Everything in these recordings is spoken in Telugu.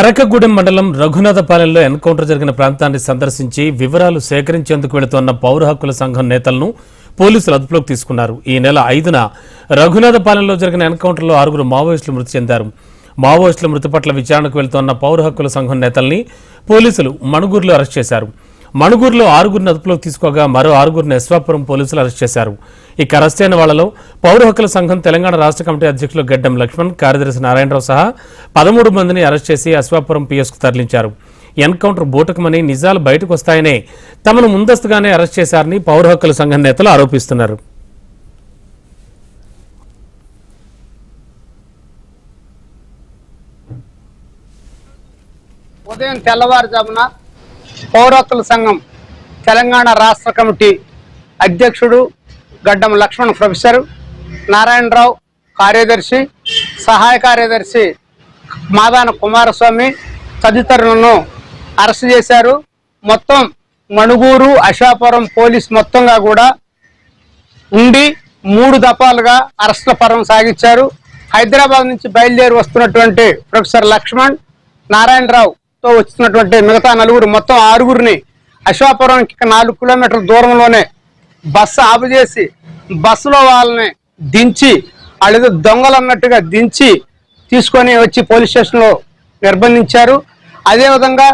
అరకగూడెం మండలం రఘునాథపాలెంలో ఎన్కౌంటర్ జరిగిన ప్రాంతాన్ని సందర్శించి వివరాలు సేకరించేందుకు వెళుతోన్న పౌర హక్కుల సంఘం నేతలను పోలీసులు అదుపులోకి తీసుకున్నారు. ఈ నెల ఐదున రఘునాథపాలెంలో జరిగిన ఎన్కౌంటర్లో ఆరుగురు మావోయిస్టులు మృతి చెందారు. మావోయిస్టుల మృతి పట్ల విచారణకు వెళుతోన్న పౌర హక్కుల సంఘం నేతల్ని పోలీసులు మణుగూరులో అరెస్ట్ చేశారు. మణుగూరులో ఆరుగురిని అదుపులోకి తీసుకోగా మరో ఆరుగురిని యశ్వాపురం పోలీసులు అరెస్ట్ చేశారు. ఇక అరెస్ట్ అయిన వాళ్ళలో పౌర హక్కుల సంఘం తెలంగాణ రాష్ట్ర కమిటీ అధ్యక్షులు గడ్డం లక్ష్మణ్ కార్యదర్శి నారాయణరావు సహా పదమూడు మందిని అరెస్ట్ చేసి అశ్వాపురం పిఎస్కు తరలించారు. ఎన్కౌంటర్ బూటకమని నిజాలు బయటకు వస్తాయనే తమను ముందస్తుగానే అరెస్ట్ చేశారని పౌర హక్కుల సంఘం నేతలు ఆరోపిస్తున్నారు. ఉదయం తెల్లవారుజామున పౌర సంఘం తెలంగాణ రాష్ట్ర కమిటీ అధ్యక్షుడు గడ్డం లక్ష్మణ్ ప్రొఫెసర్ నారాయణరావు కార్యదర్శి సహాయ కార్యదర్శి మాదాన కుమారస్వామి తదితరులను అరెస్ట్ చేశారు. మొత్తం మణుగూరు అశాపురం పోలీస్ మొత్తంగా కూడా ఉండి మూడు దఫాలుగా అరెస్టుల పర్వం సాగించారు. హైదరాబాద్ నుంచి బయలుదేరి వస్తున్నటువంటి ప్రొఫెసర్ లక్ష్మణ్ నారాయణరావు తో వచ్చినటువంటి మిగతా నలుగురు మొత్తం ఆరుగురిని అశ్వాపురంకి నాలుగు కిలోమీటర్ల దూరంలోనే బస్సు ఆపు చేసి బస్సులో వాళ్ళని దించి వాళ్ళేదో దొంగలు అన్నట్టుగా దించి తీసుకొని వచ్చి పోలీస్ స్టేషన్లో నిర్బంధించారు. అదేవిధంగా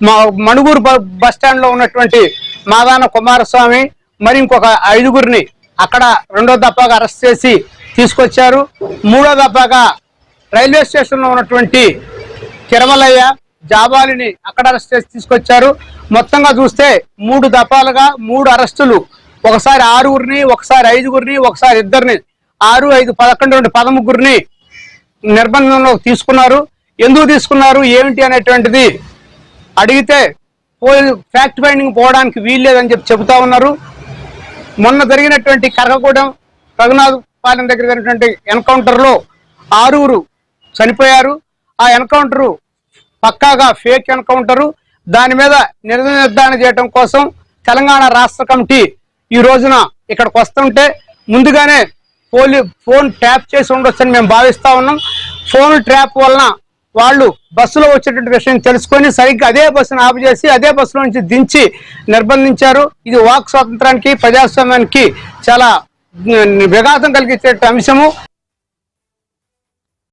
మా మణుగూరు బ- బస్ స్టాండ్లో ఉన్నటువంటి మాదాన కుమారస్వామి మరి ఇంకొక ఐదుగురిని అక్కడ రెండో దఫాగా అరెస్ట్ చేసి తీసుకొచ్చారు. మూడో దఫాగా రైల్వే స్టేషన్లో ఉన్నటువంటి తిరుమలయ్య జాబాలిని అక్కడ అరెస్ట్ చేసి తీసుకొచ్చారు. మొత్తంగా చూస్తే మూడు దఫాలుగా మూడు అరెస్టులు. ఒకసారి ఆరుగురిని ఒకసారి ఐదుగురిని ఒకసారి ఇద్దరిని. ఆరు ఐదు పదకొండు నుండి పదముగ్గురిని నిర్బంధంలో తీసుకున్నారు. ఎందుకు తీసుకున్నారు? ఏమిటి అనేటువంటిది అడిగితే పోయి ఫ్యాక్ట్ ఫైండింగ్ పోవడానికి వీల్లేదని చెప్పి చెబుతా ఉన్నారు. మొన్న జరిగినటువంటి కరగగూడెం రఘునాథ్ పాలెం దగ్గర జరిగినటువంటి ఎన్కౌంటర్లో ఆరుగురు చనిపోయారు. ఆ ఎన్కౌంటరు పక్కాగా ఫేక్ ఎన్కౌంటరు. దాని మీద నిర్- నిర్ధారణ చేయడం కోసం తెలంగాణ రాష్ట్ర కమిటీ ఈ రోజున ఇక్కడికి వస్తుంటే ముందుగానే పోలీ ఫోన్ ట్యాప్ చేసి ఉండొచ్చని మేము భావిస్తా ఉన్నాం. ఫోన్ ట్రాప్ వలన వాళ్ళు బస్సులో వచ్చేటువంటి విషయం తెలుసుకొని సరిగ్గా అదే బస్సును ఆపు చేసి అదే బస్సులో నుంచి దించి నిర్బంధించారు. ఇది వాక్ స్వాతంత్రానికి ప్రజాస్వామ్యానికి చాలా విఘాతం కలిగించే అంశము.